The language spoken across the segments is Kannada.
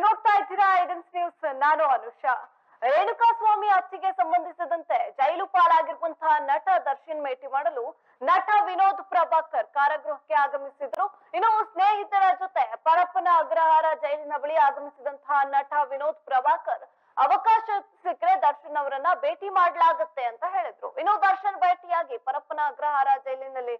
ನೀವು ನೋಡ್ತಾ ಇದ್ದೀರಾ? ಐಡನ್ಸ್ ನ್ಯೂಸ್ ನಾನು ಅನುಷಾ. ರೇಣುಕಾಸ್ವಾಮಿ ಹತ್ಯೆಗೆ ಸಂಬಂಧಿಸಿದಂತೆ ಜೈಲು ಪಾಲಾಗಿರುವಂತಹ ನಟ ದರ್ಶನ್ ಭೇಟಿ ಮಾಡಲು ನಟ ವಿನೋದ್ ಪ್ರಭಾಕರ್ ಕಾರಾಗೃಹಕ್ಕೆ ಆಗಮಿಸಿದ್ರು. ಇನ್ನು ಸ್ನೇಹಿತರ ಜೊತೆ ಪರಪ್ಪನ ಅಗ್ರಹಾರ ಜೈಲಿನ ಬಳಿ ಆಗಮಿಸಿದಂತಹ ನಟ ವಿನೋದ್ ಪ್ರಭಾಕರ್ ಅವಕಾಶ ಸಿಕ್ಕರೆ ದರ್ಶನ್ ಅವರನ್ನ ಭೇಟಿ ಮಾಡಲಾಗುತ್ತೆ ಅಂತ ಹೇಳಿದ್ರು. ಇನ್ನು ದರ್ಶನ್ ಭೇಟಿಯಾಗಿ ಪರಪ್ಪನ ಅಗ್ರಹಾರ ಜೈಲಿನಲ್ಲಿ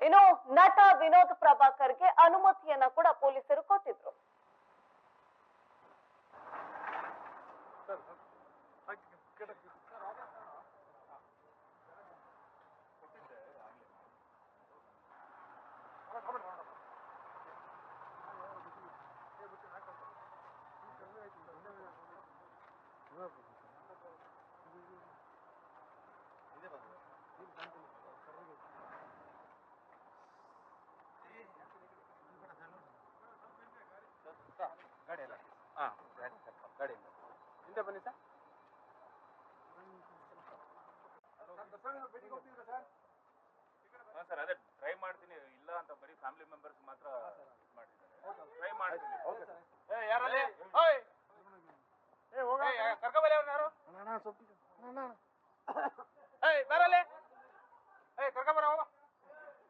ಇನ್ನು ನಟ ವಿನೋದ್ ಪ್ರಭಾಕರ್ಗೆ ಅನುಮತಿಯನ್ನ ಕೂಡ ಪೊಲೀಸರು ಕೊಟ್ಟಿದ್ರು ಗಾಡಿ ಎಲ್ಲ ಹಾಂ ಗಾಡಿ ಗಾಡಿಯಿಂದ ಹಿಂದೆ ಬನ್ನಿ ಸರ್. ಸರ್ ಅದೇ ಟ್ರೈ ಮಾಡ್ತೀನಿ ಇಲ್ಲ ಅಂತ ಬರೀ ಫ್ಯಾಮಿಲಿ ಮೆಂಬರ್ಸ್ ಮಾತ್ರ ಮಾಡಿದ್ದಾರೆ. ಟ್ರೈ ಮಾಡ್ತೀನಿ. ಯಾರಲ್ಲಿ? ಓಯ್! ಏ ಹೋಗ. ಕರ್ಕೊಬರಿ ಅವ್ರನ್ನ ಯಾರು? ಏಯ್ ಬರಲಿ. ಏಯ್ ಕರ್ಕೊಬರ ಹೋಗ.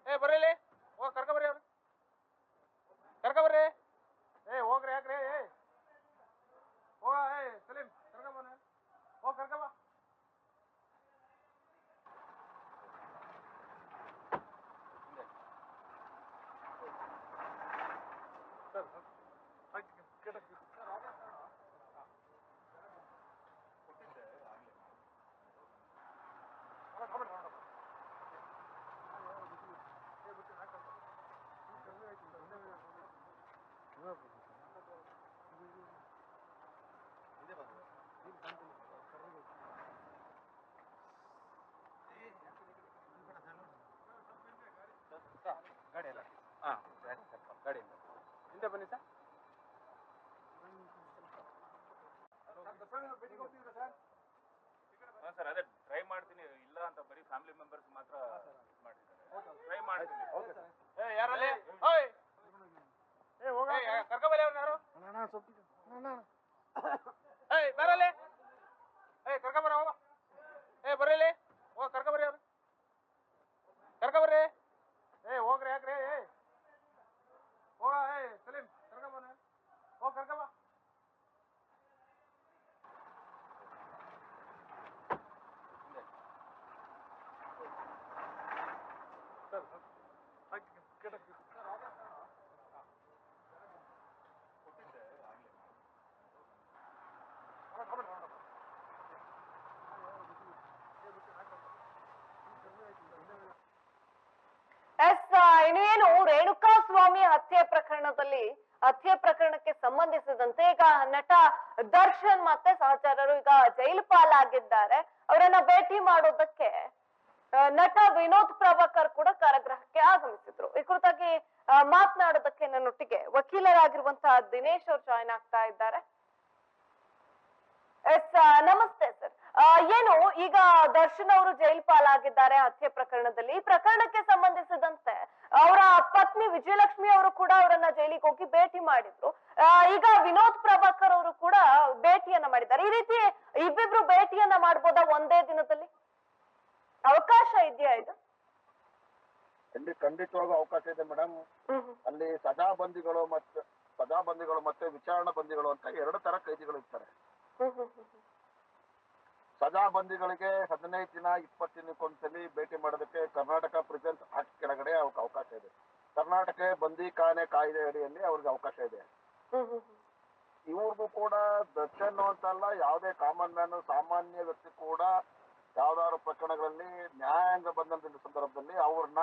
ಏ ಬರಲಿ. ಹೋಗ ಕರ್ಕೊಬರಿ ಅವ್ರು ಕರ್ಕೊಬರ್ರಿ ಏ ಹೋಗ್ರಿ ಯಾಕ್ರಿ ಏ ಹೋಗ ಏ ಸಲೀಂ ಕರ್ಕೊಬನ ಹೋಗ್ ಕರ್ಕೊಬ ಗಾಡಿ ಎಲ್ಲ ಹಾಂ ಗಾಡಿಯಿಂದ ಹಿಂದೆ ಬನ್ನಿ ಸರ್ ಹಾಂ ಸರ್ ಅದೇ ಟ್ರೈ ಮಾಡ್ತೀನಿ. ಇಲ್ಲ ಅಂತ ಬರೀ ಫ್ಯಾಮಿಲಿ ಮೆಂಬರ್ಸ್ ಮಾತ್ರ ಮಾಡಿದ್ದಾರೆ. ಟ್ರೈ ಮಾಡ್ತೀನಿ. ಯಾರಲ್ಲಿ? ಓಯ್ ಏ ಹೋಗ ಕರ್ಕೊಬರಿ ಅವ್ರನ್ನ ಯಾರು? ಏಯ್ ಬರಲಿ. ಏಯ್ ಕರ್ಕೊಬರ ಏ ಬರಲಿ. ಹೋಗ ಕರ್ಕೊಬರಿ ಅವ್ರು ಕರ್ಕೊಬರ್ರಿ ಏ ಹೋಗ್ರಿ ಯಾಕ್ರಿ ಏ ಹೋಗ ಏ ಸಲೀಂ ಕರ್ಕೊಬನ ಹೋಗ್ ಕರ್ಕೊಬ ಎಸ್ ಇನ್ನೇನು ರೇಣುಕಾ ಸ್ವಾಮಿ ಹತ್ಯೆ ಪ್ರಕರಣದಲ್ಲಿ ಹತ್ಯೆ ಪ್ರಕರಣಕ್ಕೆ ಸಂಬಂಧಿಸಿದಂತೆ ಈಗ ನಟ ದರ್ಶನ್ ಮತ್ತೆ ಸಹಚರರು ಈಗ ಜೈಲು ಪಾಲಾಗಿದ್ದಾರೆ. ಅವರನ್ನ ಭೇಟಿ ಮಾಡೋದಕ್ಕೆ ನಟ ವಿನೋದ್ ಪ್ರಭಾಕರ್ ಕೂಡ ಕಾರಾಗೃಹಕ್ಕೆ ಆಗಮಿಸಿದ್ರು. ಈ ಕುರಿತಾಗಿ ಮಾತನಾಡೋದಕ್ಕೆ ನನ್ನೊಟ್ಟಿಗೆ ವಕೀಲರಾಗಿರುವಂತಹ ದಿನೇಶ್ ಅವರು ಜಾಯ್ನ್ ಆಗ್ತಾ ಇದ್ದಾರೆ. ಎಸ್ ನಮಸ್ತೆ ಸರ್. ಏನು, ಈಗ ದರ್ಶನ್ ಅವರು ಜೈಲ್ ಪಾಲಾಗಿದ್ದಾರೆ ಹತ್ಯೆ ಪ್ರಕರಣದಲ್ಲಿ. ಈ ಪ್ರಕರಣಕ್ಕೆ ಸಂಬಂಧಿಸಿದಂತೆ ಅವರ ಪತ್ನಿ ವಿಜಯಲಕ್ಷ್ಮಿ ಅವರು ಕೂಡ ಅವರನ್ನ ಜೈಲಿಗೆ ಹೋಗಿ ಭೇಟಿ ಮಾಡಿದ್ರು. ಈಗ ವಿನೋದ್ ಪ್ರಭಾಕರ್ ಅವರು ಕೂಡ ಭೇಟಿಯನ್ನ ಮಾಡಿದ್ದಾರೆ. ಈ ರೀತಿ ಇಬ್ಬಿಬ್ರು ಭೇಟಿಯನ್ನ ಮಾಡ್ಬೋದಾ ಒಂದೇ ದಿನದಲ್ಲಿ? ಅವಕಾಶ ಇದೆಯಾ ಇದು? ಇಲ್ಲಿ ಖಂಡಿತವಾಗೂ ಅವಕಾಶ ಇದೆ ಮೇಡಮ್. ಅಲ್ಲಿ ಸದಾ ಬಂದಿಗಳು ಮತ್ತೆ ಸದಾ ಬಂದಿಗಳು ಮತ್ತೆ ವಿಚಾರಣಾ ಬಂದಿಗಳು ಅಂತ ಎರಡು ತರ ಕೈದಿಗಳು ಇರ್ತಾರೆ. ಹ್ಮ್ ಹ್ಮ್ ಹ್ಮ್ ಹ್ಮ್. ಸದಾ ಬಂದಿಗಳಿಗೆ ಹದಿನೈದು ದಿನ ಇಪ್ಪತ್ತು ದಿನಕ್ಕೊಂದ್ಸಲಿ ಭೇಟಿ ಮಾಡೋದಕ್ಕೆ ಕರ್ನಾಟಕ ಪ್ರಿಸೆನ್ಸ್ ಆಕ್ಟ್ ಕೆಳಗಡೆ ಅವ್ರಿಗೆ ಅವಕಾಶ ಇದೆ ಕರ್ನಾಟಕ ಬಂದಿಖಾನೆ ಕಾಯ್ದೆ ಅಡಿಯಲ್ಲಿ ಅವ್ರಿಗೆ ಅವಕಾಶ ಇದೆ. ಇವ್ರಿಗೂ ಕೂಡ ದರ್ಶನ್ ಅಂತಲ್ಲ ಯಾವುದೇ ಕಾಮನ್ ಮ್ಯಾನ್ ಸಾಮಾನ್ಯ ವ್ಯಕ್ತಿ ಕೂಡ ಯಾವ್ದಾದ್ರು ಪ್ರಕರಣಗಳಲ್ಲಿ ನ್ಯಾಯಾಂಗ ಬಂಧನದ ಸಂದರ್ಭದಲ್ಲಿ ಅವ್ರನ್ನ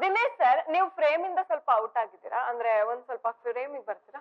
ದಿನೇಶ್ ಸರ್ ನೀವು ಫ್ರೇಮ್ ಇಂದ ಸ್ವಲ್ಪ ಔಟ್ ಆಗಿದ್ದೀರಾ ಅಂದ್ರೆ ಒಂದ್ ಸ್ವಲ್ಪ ಫ್ರೇಮಿಗೆ ಬರ್ತೀರಾ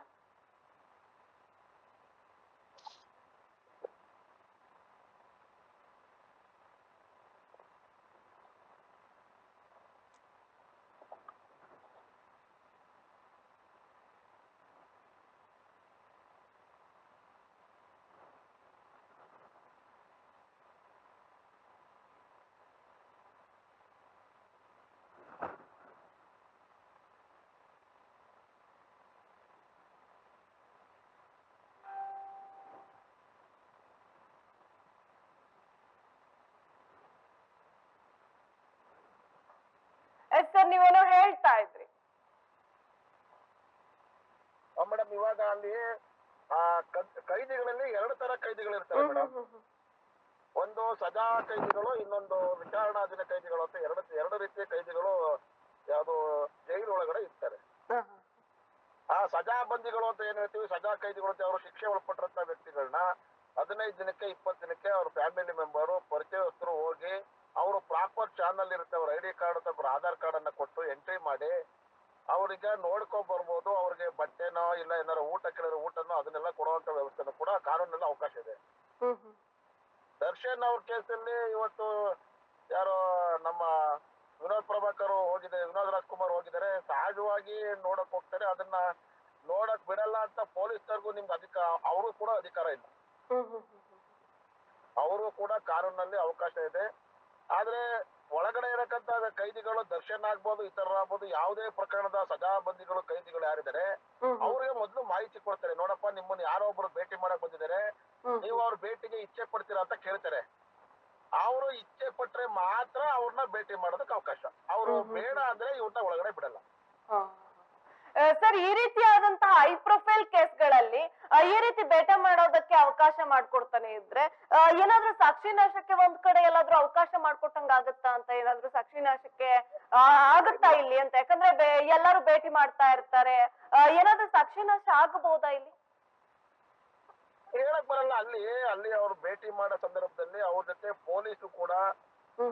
ಸರ್ ನೀವೇನೋ ಹೇಳ್ತಾ ಇದ್ರಿ. ಮೇಡಮ್ ಇವಾಗ ಅಲ್ಲಿ ಆ ಕೈದಿಗಳಲ್ಲಿ ಎರಡು ತರ ಕೈದಿಗಳು ಇರ್ತಾರೆ ಮೇಡಮ್ ಒಂದು ಸಜಾ ಕೈದಿಗಳು ಇನ್ನೊಂದು ವಿಚಾರಣಾಧೀನ ಕೈದಿಗಳು ಅಂತ ಎರಡು ಎರಡು ರೀತಿಯ ಕೈದಿಗಳು ಯಾವುದು ಜೈಲು ಒಳಗಡೆ ಇರ್ತಾರೆ ಆ ಸಜಾ ಬಂದಿಗಳು ಅಂತ ಏನ್ ಹೇಳ್ತೀವಿ? ಸಜಾ ಕೈದಿಗಳು ಅಂತ ಅವರು ಶಿಕ್ಷೆ ಒಳಪಟ್ಟಿರಂತ ವ್ಯಕ್ತಿಗಳನ್ನ ಹದಿನೈದು ದಿನಕ್ಕೆ ಇಪ್ಪತ್ತು ದಿನಕ್ಕೆ ಅವ್ರ ಫ್ಯಾಮಿಲಿ ಮೆಂಬರು ಪರಿಚಯಸ್ಥರು ಹೋಗಿ ಪ್ರಾಪರ್ ಚಾನಲ್ ಇರುತ್ತೆ ಅವ್ರ ಐ ಡಿ ಕಾರ್ಡ್ ಅಥವಾ ಆಧಾರ್ ಕಾರ್ಡ್ ಅನ್ನ ಕೊಟ್ಟು ಎಂಟ್ರಿ ಮಾಡಿ ಅವ್ರಿಗೆ ನೋಡ್ಕೊಂಡ್ ಬರ್ಬೋದು ಅವ್ರಿಗೆ ಬಟ್ಟೆನೋ ಇಲ್ಲ ಏನಾರ ಊಟ ಕೇಳಿದ್ರೆ ಊಟನೋ ಅದನ್ನೆಲ್ಲ ಕೊಡುವಂತ ವ್ಯವಸ್ಥೆನೂ ಕೂಡ ಕಾನೂನಲ್ಲಿ ಅವಕಾಶ ಇದೆ. ದರ್ಶನ್ ಅವ್ರ ಕೇಸಲ್ಲಿ ಇವತ್ತು ಯಾರೋ ನಮ್ಮ ವಿನೋದ್ ಪ್ರಭಾಕರ್ ಹೋಗಿದೆ ವಿನೋದ್ ರಾಜ್ಕುಮಾರ್ ಹೋಗಿದ್ದಾರೆ ಸಹಜವಾಗಿ ನೋಡಕ್ ಹೋಗ್ತಾರೆ ಅದನ್ನ ನೋಡಕ್ ಬಿಡಲ್ಲ ಅಂತ ಪೊಲೀಸರ್ಗೂ ನಿಮ್ಗೆ ಅಧಿಕಾರ ಅವರು ಕೂಡ ಅಧಿಕಾರ ಇಲ್ಲ. ಅವರು ಕೂಡ ಕಾನೂನಲ್ಲಿ ಅವಕಾಶ ಇದೆ. ಆದ್ರೆ ಒಳಗಡೆ ಇರಕ್ಕಂತ ಕೈದಿಗಳು ದರ್ಶನ್ ಆಗ್ಬೋದು ಇತರ ಆಗ್ಬೋದು ಯಾವುದೇ ಪ್ರಕರಣದ ಸಜಾ ಬಂದಿಗಳು ಕೈದಿಗಳು ಯಾರಿದ್ದಾರೆ ಅವ್ರಿಗೆ ಮೊದಲು ಮಾಹಿತಿ ಕೊಡ್ತಾರೆ. ನೋಡಪ್ಪ ನಿಮ್ಮನ್ನ ಯಾರೋ ಒಬ್ರು ಭೇಟಿ ಮಾಡಕ್ ಬಂದಿದ್ದಾರೆ. ನೀವು ಅವ್ರ ಭೇಟಿಗೆ ಇಚ್ಛೆ ಪಡ್ತೀರಾ ಅಂತ ಕೇಳ್ತಾರೆ. ಅವರು ಇಚ್ಛೆ ಪಟ್ರೆ ಮಾತ್ರ ಅವ್ರನ್ನ ಭೇಟಿ ಮಾಡೋದಕ್ಕೆ ಅವಕಾಶ. ಅವರು ಬೇಡ ಅಂದ್ರೆ ಇವ್ರನ್ನ ಒಳಗಡೆ ಬಿಡಲ್ಲ. ಸರ್, ಈ ರೀತಿಯಾದಂತಹ ಹೈ ಪ್ರೊಫೈಲ್ ಕೇಸ್ಗಳಲ್ಲಿ ಗಳಲ್ಲಿ ಈ ರೀತಿ ಬೇಟೆ ಮಾಡೋದಕ್ಕೆ ಅವಕಾಶ ಮಾಡ್ಕೊಡ್ತಾನೆ ಇದ್ರೆ ಏನಾದ್ರೂ ಸಾಕ್ಷಿ ನಾಶಕ್ಕೆ ಒಂದ್ ಕಡೆ ಎಲ್ಲಾದ್ರೂ ಅವಕಾಶ ಮಾಡ್ಕೊಟ್ಟಂಗ ಆಗುತ್ತಾ ಅಂತ ಏನಾದ್ರೂ ಸಾಕ್ಷಿ ನಾಶಕ್ಕೆ ಆಗುತ್ತಾ ಇಲ್ಲಿ ಅಂತ? ಯಾಕಂದ್ರೆ ಎಲ್ಲಾರು ಭೇಟಿ ಮಾಡ್ತಾ ಇರ್ತಾರೆ. ಏನಾದ್ರೂ ಸಾಕ್ಷಿ ನಾಶ ಆಗಬಹುದಾ ಇಲ್ಲಿ? ಹೇಳಕ್ ಬರಲ್ಲ, ಅಲ್ಲಿ ಅಲ್ಲಿ ಅವ್ರು ಭೇಟಿ ಮಾಡೋ ಸಂದರ್ಭದಲ್ಲಿ ಅವ್ರ ಜೊತೆ ಪೊಲೀಸು ಕೂಡ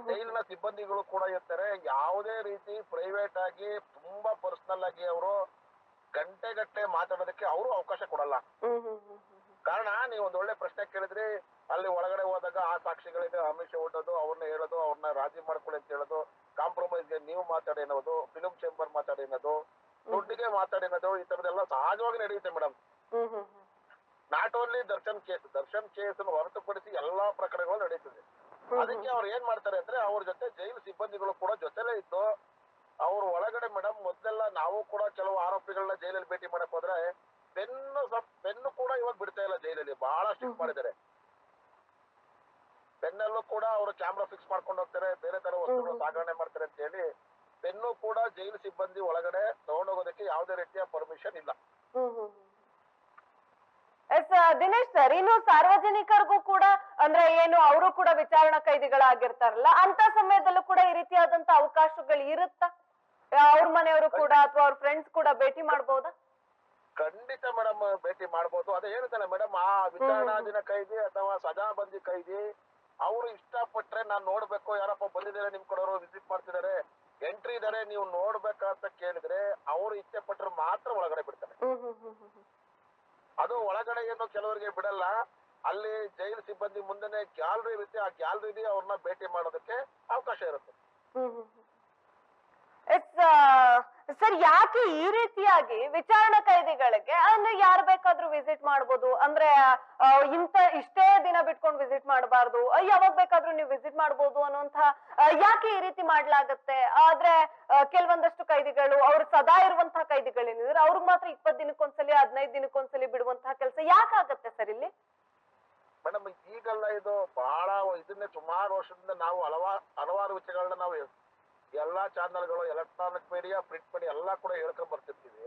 ಜೈಲಿನ ಸಿಬ್ಬಂದಿಗಳು ಕೂಡ ಇರ್ತಾರೆ. ಯಾವುದೇ ರೀತಿ ಪ್ರೈವೇಟ್ ಆಗಿ ತುಂಬಾ ಪರ್ಸನಲ್ ಆಗಿ ಅವರು ಗಂಟೆಗಟ್ಟಲೆ ಮಾತಾಡೋದಕ್ಕೆ ಅವರು ಅವಕಾಶ ಕೊಡಲ್ಲ. ಕಾರಣ ನೀವು ಒಂದ್ ಒಳ್ಳೆ ಪ್ರಶ್ನೆ ಕೇಳಿದ್ರಿ ಅಲ್ಲಿ ಒಳಗಡೆ ಹೋದಾಗ ಆ ಸಾಕ್ಷಿಗಳಿಗೆ ಆಮಿಷ ಒಡ್ಡೋದು ಅವ್ರನ್ನ ಹೇಳೋದು ಅವ್ರನ್ನ ರಾಜಿ ಮಾಡ್ಕೊಳ್ಳಿ ಅಂತ ಹೇಳೋದು ಕಾಂಪ್ರಮೈಸ್ಗೆ ನೀವು ಮಾತಾಡಿ ಅನ್ನೋದು ಫಿಲ್ಮ್ ಚೇಂಬರ್ ಮಾತಾಡಿ ಅನ್ನೋದು ದುಡ್ಡಿಗೆ ಮಾತಾಡಿ ಅನ್ನೋದು ಈ ತರದೆಲ್ಲ ಸಹಜವಾಗಿ ನಡೆಯುತ್ತೆ madam not only Darshan case Darshan case ಹೊರತುಪಡಿಸಿ ಎಲ್ಲಾ ಪ್ರಕರಣಗಳು ನಡೀತದೆ ಅದಕ್ಕೆ ಅವ್ರು ಏನ್ ಮಾಡ್ತಾರೆ ಅಂದ್ರೆ ಅವ್ರ ಜೊತೆ ಜೈಲು ಸಿಬ್ಬಂದಿಗಳು ಕೂಡ ಜೊತೆಲೇ ಇದ್ದು ಅವ್ರ ಒಳಗಡೆ ಮೇಡಮ್ ಮೊದಲೆಲ್ಲ ನಾವು ಕೂಡ ಕೆಲವು ಆರೋಪಿಗಳನ್ನ ಜೈಲಲ್ಲಿ ಭೇಟಿ ಮಾಡಕ್ ಹೋದ್ರೆ ಪೆನ್ನು ಪೆನ್ನು ಕೂಡ ಇವಾಗ ಬಿಡ್ತಾ ಇಲ್ಲ ಜೈಲಲ್ಲಿ ಬಹಳ ಸ್ಟ್ರಿಕ್ಟ್ ಮಾಡಿದ್ದಾರೆ. ಪೆನ್ನಲ್ಲೂ ಕೂಡ ಅವರು ಕ್ಯಾಮ್ರಾ ಫಿಕ್ಸ್ ಮಾಡ್ಕೊಂಡು ಹೋಗ್ತಾರೆ ಬೇರೆ ತರ ವಸ್ತುಗಳು ಸಾಗಣೆ ಮಾಡ್ತಾರೆ ಅಂತ ಹೇಳಿ ಪೆನ್ನು ಕೂಡ ಜೈಲು ಸಿಬ್ಬಂದಿ ಒಳಗಡೆ ತಗೊಂಡೋಗೋದಕ್ಕೆ ಯಾವುದೇ ರೀತಿಯ ಪರ್ಮಿಷನ್ ಇಲ್ಲ. ಎಸ್ ದಿನೇಶ್ ಸರ್ ಇನ್ನು ಸಾರ್ವಜನಿಕರಿಗೂ ಕೂಡ ಅಂದ್ರೆ ಏನು ಅವರು ಕೂಡ ವಿಚಾರಣಾ ಕೈದಿಗಳಾಗಿರ್ತಾರಲ್ಲ ಅಂತ ಸಮಯದಲ್ಲೂ ಕೂಡ ಈ ರೀತಿಯಾದಂತ ಅವಕಾಶಗಳು ಇರುತ್ತಾ? ಅವ್ರ ಮನೆಯವರು ಕೂಡ ಅಥವಾ ಅವ್ರ ಫ್ರೆಂಡ್ಸ್ ಕೂಡ ಭೇಟಿ ಮಾಡಬಹುದಾ ಖಂಡಿತ ಮೇಡಮ್ ಭೇಟಿ ಮಾಡ್ಬೋದು. ಅದೇ ಹೇಳ್ತಾನೆ ಮೇಡಮ್ ಆ ವಿಚಾರಣಾಧೀನ ಕೈದಿ ಅಥವಾ ಸಜಾ ಬಂದಿ ಕೈದಿ ಅವರು ಇಷ್ಟಪಟ್ರೆ ನಾನ್ ನೋಡ್ಬೇಕು ಯಾರಪ್ಪ ಬಂದಿದ್ದಾರೆ ನಿಮ್ ಕಡೆಯವರು ವಿಸಿಟ್ ಮಾಡ್ತಿದ್ದಾರೆ ಎಂಟ್ರಿ ಇದಾರೆ ನೀವು ನೋಡ್ಬೇಕಂತ ಕೇಳಿದ್ರೆ ಅವ್ರು ಇಚ್ಛೆ ಪಟ್ರೆ ಮಾತ್ರ ಒಳಗಡೆ ಬಿಡ್ತಾರೆ ಹ್ಮ್ ಹ್ಮ್ ಹ್ಮ್ ಹ್ಮ್ ಹ್ಮ್. ಅದು ಒಳಗಡೆ ಏನು ಕೆಲವರಿಗೆ ಬಿಡಲ್ಲ. ಅಲ್ಲಿ ಜೈಲು ಸಿಬ್ಬಂದಿ ಮುಂದೆನೆ ಗ್ಯಾಲರಿ ಇರುತ್ತೆ. ಆ ಗ್ಯಾಲರಿಲಿ ಅವ್ರನ್ನ ಭೇಟಿ ಮಾಡೋದಕ್ಕೆ ಅವಕಾಶ ಇರುತ್ತೆ. ಹ್ಮ್. ಎಸ್ ಸರ್, ಯಾಕೆ ಈ ರೀತಿಯಾಗಿ ವಿಚಾರಣಾ ಕೈದಿಗಳಿಗೆ, ಅಂದ್ರೆ ಯಾರು ಬೇಕಾದ್ರೂ ವಿಸಿಟ್ ಮಾಡ್ಬೋದು, ಅಂದ್ರೆ ಇಂತ ಇಷ್ಟೇ ದಿನ ಬಿಟ್ಕೊಂಡು ವಿಸಿಟ್ ಮಾಡಬಾರ್ದು ಯಾವಾಗ ಬೇಕಾದ್ರೂ ನೀವು ವಿಸಿಟ್ ಮಾಡ್ಬೋದು ಅನ್ನುವಂತ ಯಾಕೆ ಈ ರೀತಿ ಮಾಡ್ಲಾಗತ್ತೆ ಆದ್ರೆ ಕೆಲವೊಂದಷ್ಟು ಕೈದಿಗಳು, ಅವ್ರು ಸದಾ ಇರುವಂತಹ ಕೈದಿಗಳೇನಿದ್ರೆ, ಅವ್ರಿಗೆ ಮಾತ್ರ ಇಪ್ಪತ್ ದಿನಕ್ಕೊಂದ್ಸಲಿ, ಹದಿನೈದು ದಿನಕ್ಕೊಂದ್ಸಲಿ ಬಿಡುವಂತಹ ಕೆಲಸ ಯಾಕಾಗತ್ತೆ ಸರ್ ಇಲ್ಲಿ ಮೇಡಮ್, ಈಗಲ್ಲ ಇದು ಬಹಳ ಇದನ್ನೇ ಸುಮಾರು ವರ್ಷದಿಂದ ನಾವು ಹಲವಾರು ಹಲವಾರು ವಿಷಯಗಳನ್ನ ನಾವು ಎಲ್ಲಾ ಚಾನಲ್ಗಳು ಎಲೆಕ್ಟ್ರಾನಿಕ್ ಮೀಡಿಯಾ ಪ್ರಿಂಟ್ ಮಾಡಿ ಎಲ್ಲಾ ಕೂಡ ಹೇಳ್ಕೊಂಡ್ ಬರ್ತಿರ್ತೀವಿ.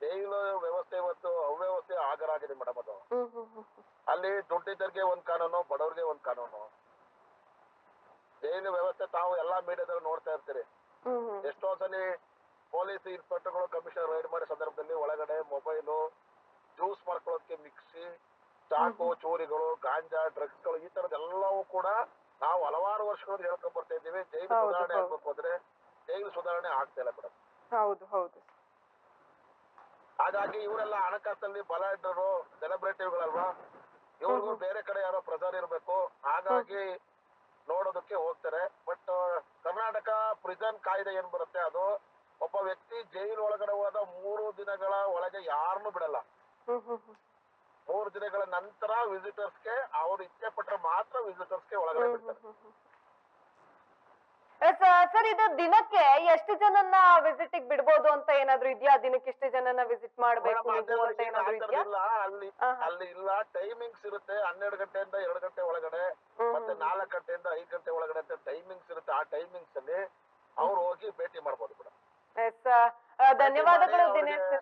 ಜೈಲು ವ್ಯವಸ್ಥೆ ಇವತ್ತು ಅವ್ಯವಸ್ಥೆ ಆಗರಾಗಿದೆ ಮೇಡಮ್ ಅದು. ಅಲ್ಲಿ ದುಡ್ಡಿದ್ದರಿಗೆ ಒಂದ್ ಕಾನೂನು ಬಡವ್ರಿಗೆ ಒಂದ್ ಕಾನೂನು. ಜೈಲು ವ್ಯವಸ್ಥೆ ತಾವು ಎಲ್ಲಾ ಮೀಡಿಯಾದಲ್ಲಿ ನೋಡ್ತಾ ಇರ್ತೀರಿ. ಎಷ್ಟೋ ಸಲ ಪೊಲೀಸ್ ಇನ್ಸ್ಪೆಕ್ಟರ್ಗಳು ಕಮಿಷನರ್ ರೈಡ್ ಮಾಡಿದ ಸಂದರ್ಭದಲ್ಲಿ ಒಳಗಡೆ ಮೊಬೈಲು ಜ್ಯೂಸ್ ಮಾಡ್ಕೊಳ್ಳೋದಕ್ಕೆ ಮಿಕ್ಸಿ ಚಾಕು ಚೋರಿಗಳು ಗಾಂಜಾ ಡ್ರಗ್ಸ್ಗಳು ಈ ತರದೆಲ್ಲವೂ ಕೂಡ ನಾವು ಹಲವಾರು ವರ್ಷಗಳಿಂದ ಹೇಳ್ಕೊಂಡ್ ಬರ್ತಾ ಇದ್ದೀವಿ. ಜೈವಿಕ ಹೌದು, ಸುಧಾರಣೆ ಹೌದು. ಆಗ್ಬೇಕು ಅಂದ್ರೆ ಜೈವಿಕ ಸುಧಾರಣೆ ಆಗ್ತಾ ಇಲ್ಲ ಮೇಡಮ್. ಹೌದು ಹೌದು. ಹಾಗಾಗಿ ಇವರೆಲ್ಲ ಹಣಕಾಸಲ್ಲಿ ಬಲ ಇಟ್ಟರು ಸೆಲೆಬ್ರಿಟಿಗಳಲ್ವಾ? ಇವ್ರಿಗೂ ಬೇರೆ ಕಡೆ ಯಾರೋ ಪ್ರಚಾರ ಇರ್ಬೇಕು. ಹಾಗಾಗಿ ನೋಡೋದಕ್ಕೆ ಹೋಗ್ತಾರೆ. ಬಟ್ ಕರ್ನಾಟಕ ಪ್ರಿಸನ್ ಕಾಯ್ದೆ ಏನ್ ಬರುತ್ತೆ? ಅದು ಒಬ್ಬ ವ್ಯಕ್ತಿ ಜೈಲು ಒಳಗಡೆ ಹೋದ ಮೂರು ದಿನಗಳ ಒಳಗೆ ಯಾರನ್ನು ಬಿಡಲ್ಲ. ಹ್ಮ್ ಹ್ಮ್ ಹ್ಮ್. ಮೂರು ದಿನಗಳ ನಂತರ ವಿಸಿಟರ್ಸ್ಗೆ ಅವ್ರು ಇಚ್ಛೆ ಪಟ್ಟರೆ ಮಾತ್ರ ವಿಸಿಟರ್ಸ್ಗೆ ಒಳಗಡೆ ಬಿಡ್ತಾರೆ. ಸರ್ ಇದು ದಿನಕ್ಕೆ ಎಷ್ಟು ಜನನ್ನ ವಿಸಿಟ್ ಬಿಡ್ಬೋದು ಅಂತ ಏನಾದ್ರು ಇದೆಯಾ? ದಿನಕ್ಕೆ ಎಷ್ಟು ಜನನ ವಿಸಿಟ್ ಮಾಡಬೇಕು ಅಂತ ಅದೆಲ್ಲ ಈಗ ಏನಾದ್ರು ಇದೆಯಾ? ಅಲ್ಲಿ ಅಲ್ಲಿ ಇಲ್ಲ. ಟೈಮಿಂಗ್ಸ್ ಇರುತ್ತೆ ಹನ್ನೆರಡು ಗಂಟೆಯಿಂದ ಎರಡು ಗಂಟೆ ಒಳಗಡೆ ಮತ್ತೆ ನಾಲ್ಕು ಗಂಟೆಯಿಂದ ಐದು ಗಂಟೆ ಒಳಗಡೆ ಅಂತ ಟೈಮಿಂಗ್ಸ್ ಇರುತ್ತೆ. ಆ ಟೈಮಿಂಗ್ಸ್ ಅಲ್ಲಿ ಅವ್ರು ಹೋಗಿ ಭೇಟಿ ಮಾಡ್ಬೋದು ಎಸ್ ಧನ್ಯವಾದಗಳು ದಿನೇಶ್.